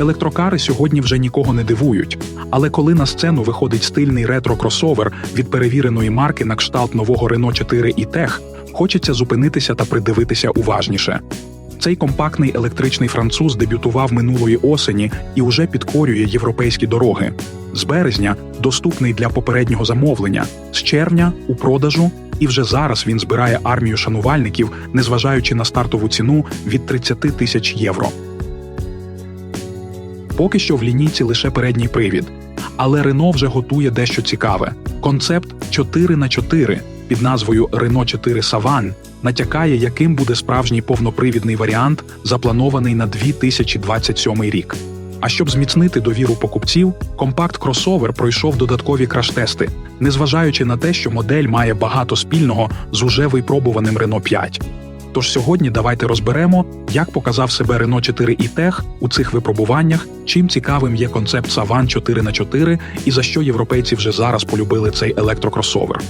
Електрокари сьогодні вже нікого не дивують. Але коли на сцену виходить стильний ретро-кросовер від перевіреної марки на кшталт нового Renault 4 і Tech, хочеться зупинитися та придивитися уважніше. Цей компактний електричний француз дебютував минулої осені і уже підкорює європейські дороги. З березня доступний для попереднього замовлення, з червня у продажу, і вже зараз він збирає армію шанувальників, незважаючи на стартову ціну від 30 тисяч євро. Поки що в лінійці лише передній привід. Але Рено вже готує дещо цікаве. Концепт 4 на 4 під назвою Renault 4 Savane натякає, яким буде справжній повнопривідний варіант, запланований на 2027 рік. А щоб зміцнити довіру покупців, компакт-кросовер пройшов додаткові краш-тести, незважаючи на те, що модель має багато спільного з уже випробуваним Renault 5. Тож сьогодні давайте розберемо, як показав себе Renault 4 e-Tech у цих випробуваннях, чим цікавим є концепт Savane 4 на 4 і за що європейці вже зараз полюбили цей електрокросовер.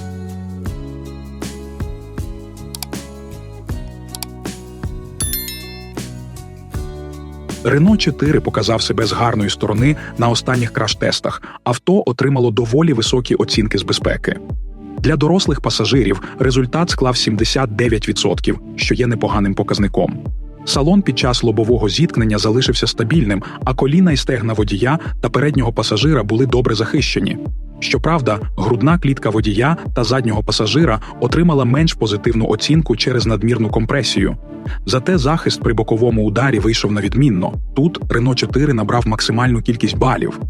Renault 4 показав себе з гарної сторони на останніх краш-тестах. Авто отримало доволі високі оцінки з безпеки. Для дорослих пасажирів результат склав 79%, що є непоганим показником. Салон під час лобового зіткнення залишився стабільним, а коліна і стегна водія та переднього пасажира були добре захищені. Щоправда, грудна клітка водія та заднього пасажира отримала менш позитивну оцінку через надмірну компресію. Зате захист при боковому ударі вийшов на відмінно. Тут Renault 4 набрав максимальну кількість балів.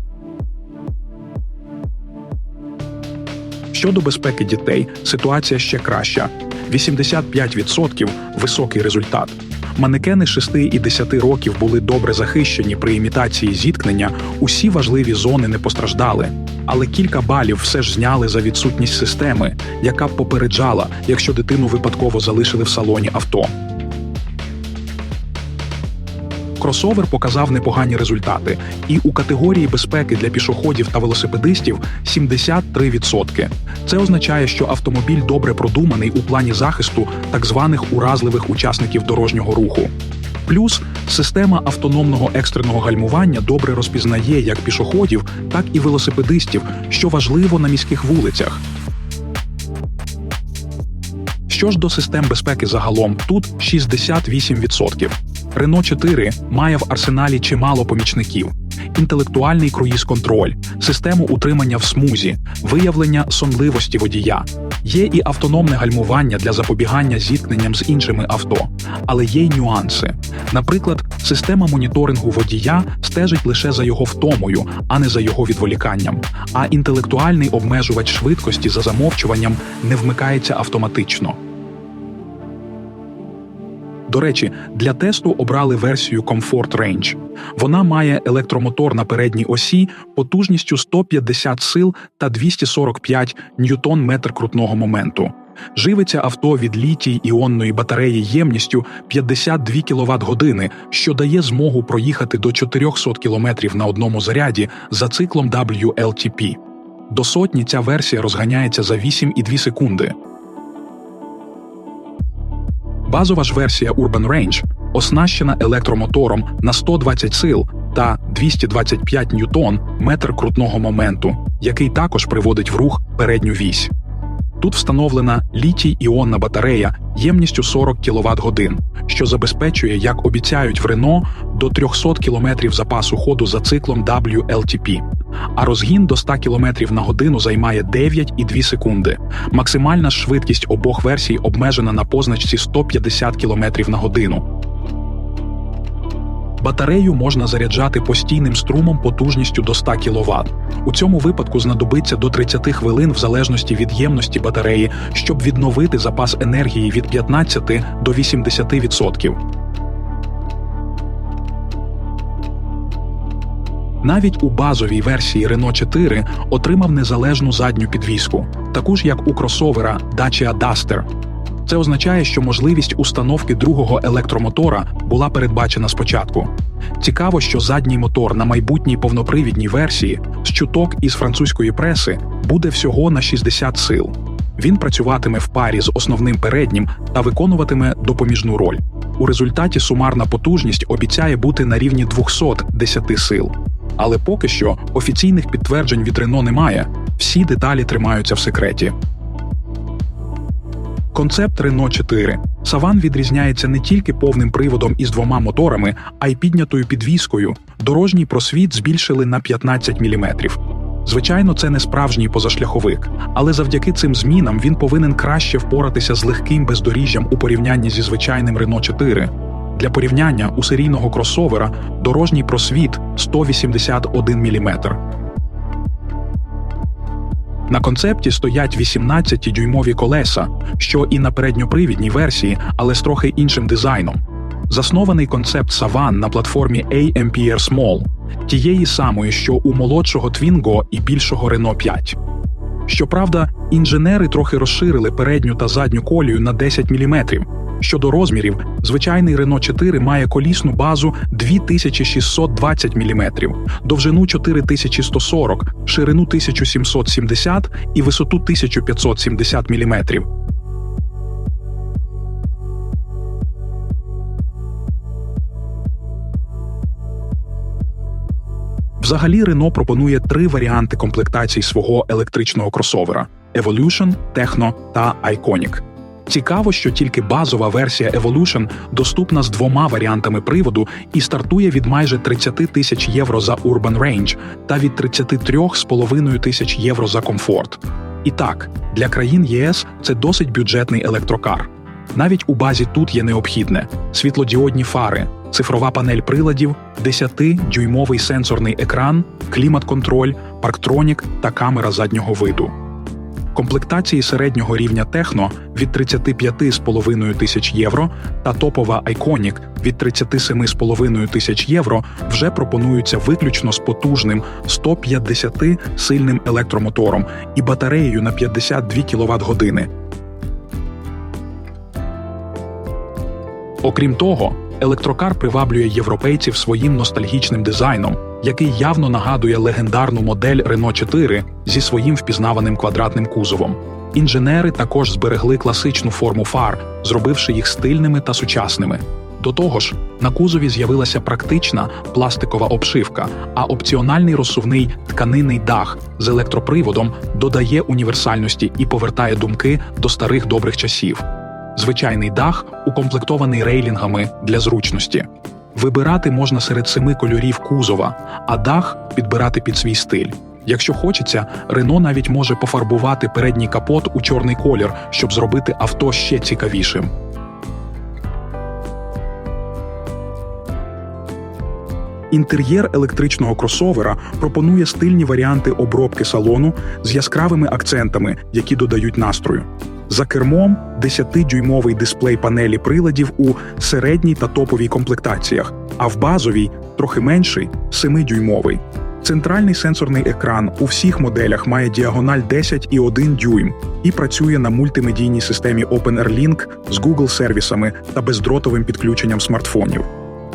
Щодо безпеки дітей, ситуація ще краща: 85% високий результат. Манекени 6 і 10 років були добре захищені при імітації зіткнення, усі важливі зони не постраждали. Але кілька балів все ж зняли за відсутність системи, яка б попереджала, якщо дитину випадково залишили в салоні авто. Кросовер показав непогані результати, і у категорії безпеки для пішоходів та велосипедистів 73%. Це означає, що автомобіль добре продуманий у плані захисту так званих уразливих учасників дорожнього руху. Плюс система автономного екстреного гальмування добре розпізнає як пішоходів, так і велосипедистів, що важливо на міських вулицях. Що ж до систем безпеки загалом, тут 68%. Renault 4 має в арсеналі чимало помічників: інтелектуальний круїз-контроль, систему утримання в смузі, виявлення сонливості водія. Є і автономне гальмування для запобігання зіткненням з іншими авто, але є й нюанси. Наприклад, система моніторингу водія стежить лише за його втомою, а не за його відволіканням. А інтелектуальний обмежувач швидкості за замовчуванням не вмикається автоматично. До речі, для тесту обрали версію Comfort Range. Вона має електромотор на передній осі потужністю 150 сил та 245 ньютон метр крутного моменту. Живиться авто від літій іонної батареї ємністю 52 кВт години, що дає змогу проїхати до 400 км на одному заряді за циклом WLTP. До сотні ця версія розганяється за 8,2 секунди. Базова ж версія Urban Range оснащена електромотором на 120 сил та 225 ньютон метр крутного моменту, який також приводить в рух передню вісь. Тут встановлена літій іонна батарея ємністю 40 кВт годин, що забезпечує, як обіцяють в Рено, до 300 км запасу ходу за циклом WLTP. А розгін до 100 км на годину займає 9,2 секунди. Максимальна швидкість обох версій обмежена на позначці 150 км на годину. Батарею можна заряджати постійним струмом потужністю до 100 кВт. У цьому випадку знадобиться до 30 хвилин в залежності від ємності батареї, щоб відновити запас енергії від 15 до 80%. Навіть у базовій версії Renault 4 отримав незалежну задню підвіску, таку ж як у кросовера Dacia Duster. Це означає, що можливість установки другого електромотора була передбачена спочатку. Цікаво, що задній мотор на майбутній повнопривідній версії з чуток із французької преси буде всього на 60 сил. Він працюватиме в парі з основним переднім та виконуватиме допоміжну роль. У результаті сумарна потужність обіцяє бути на рівні 210 сил. Але поки що офіційних підтверджень від Рено немає. Всі деталі тримаються в секреті. Концепт Renault 4. Саван відрізняється не тільки повним приводом із двома моторами, а й піднятою підвіскою. Дорожній просвіт збільшили на 15 мм. Звичайно, це не справжній позашляховик, але завдяки цим змінам він повинен краще впоратися з легким бездоріжжям у порівнянні зі звичайним Renault 4. Для порівняння у серійного кросовера дорожній просвіт 181 мм. На концепті стоять 18-дюймові колеса, що і на передньопривідній версії, але з трохи іншим дизайном. Заснований концепт Savan на платформі AMPR Small, тієї самої, що у молодшого Twingo і більшого Renault 5. Щоправда, інженери трохи розширили передню та задню колію на 10 мм. Щодо розмірів, звичайний Renault 4 має колісну базу 2620 мм, довжину 4140, ширину 1770 і висоту 1570 мм. Взагалі, Renault пропонує три варіанти комплектації свого електричного кросовера: Evolution, Techno та Iconic. Цікаво, що тільки базова версія Evolution доступна з двома варіантами приводу і стартує від майже 30 тисяч євро за Urban Range та від 33,5 тисяч євро за комфорт. І так, для країн ЄС це досить бюджетний електрокар. Навіть у базі тут є необхідне: світлодіодні фари, цифрова панель приладів, 10-дюймовий сенсорний екран, клімат-контроль, парктронік та камера заднього виду. Комплектації середнього рівня Техно від 35,5 тисяч євро та топова Iconic від 37,5 тисяч євро вже пропонуються виключно з потужним 150 сильним електромотором і батареєю на 52 кВт години. Окрім того, електрокар приваблює європейців своїм ностальгічним дизайном, який явно нагадує легендарну модель Renault 4 зі своїм впізнаваним квадратним кузовом. Інженери також зберегли класичну форму фар, зробивши їх стильними та сучасними. До того ж, на кузові з'явилася практична пластикова обшивка, а опціональний розсувний тканинний дах з електроприводом додає універсальності і повертає думки до старих добрих часів. Звичайний дах укомплектований рейлінгами для зручності. Вибирати можна серед семи кольорів кузова, а дах підбирати під свій стиль. Якщо хочеться, Рено навіть може пофарбувати передній капот у чорний колір, щоб зробити авто ще цікавішим. Інтер'єр електричного кросовера пропонує стильні варіанти обробки салону з яскравими акцентами, які додають настрою. За кермом 10-дюймовий дисплей панелі приладів у середній та топовій комплектаціях, а в базовій трохи менший 7-дюймовий. Центральний сенсорний екран у всіх моделях має діагональ 10,1 дюйм і працює на мультимедійній системі OpenAirLink з Google сервісами та бездротовим підключенням смартфонів.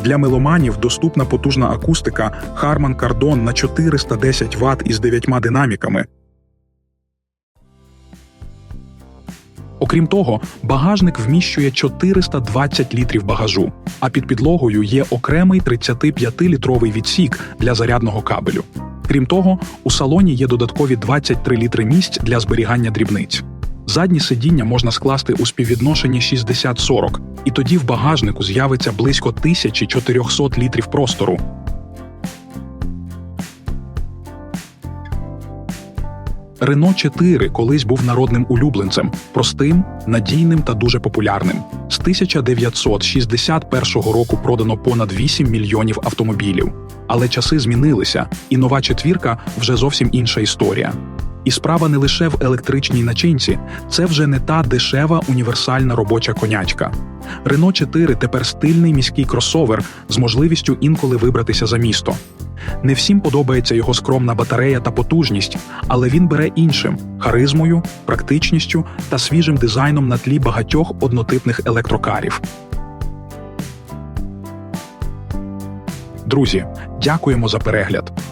Для меломанів доступна потужна акустика Harman Kardon на 410 Вт із 9 динаміками. Окрім того, багажник вміщує 420 літрів багажу, а під підлогою є окремий 35-літровий відсік для зарядного кабелю. Крім того, у салоні є додаткові 23 літри місць для зберігання дрібниць. Задні сидіння можна скласти у співвідношенні 60-40, і тоді в багажнику з'явиться близько 1400 літрів простору. Рено 4 колись був народним улюбленцем, простим, надійним та дуже популярним. З 1961 року продано понад 8 мільйонів автомобілів. Але часи змінилися, і нова четвірка вже зовсім інша історія. І справа не лише в електричній начинці, це вже не та дешева універсальна робоча конячка. Рено 4 тепер стильний міський кросовер з можливістю інколи вибратися за місто. Не всім подобається його скромна батарея та потужність, але він бере іншим харизмою, практичністю та свіжим дизайном на тлі багатьох однотипних електрокарів. Друзі, Дякуємо за перегляд.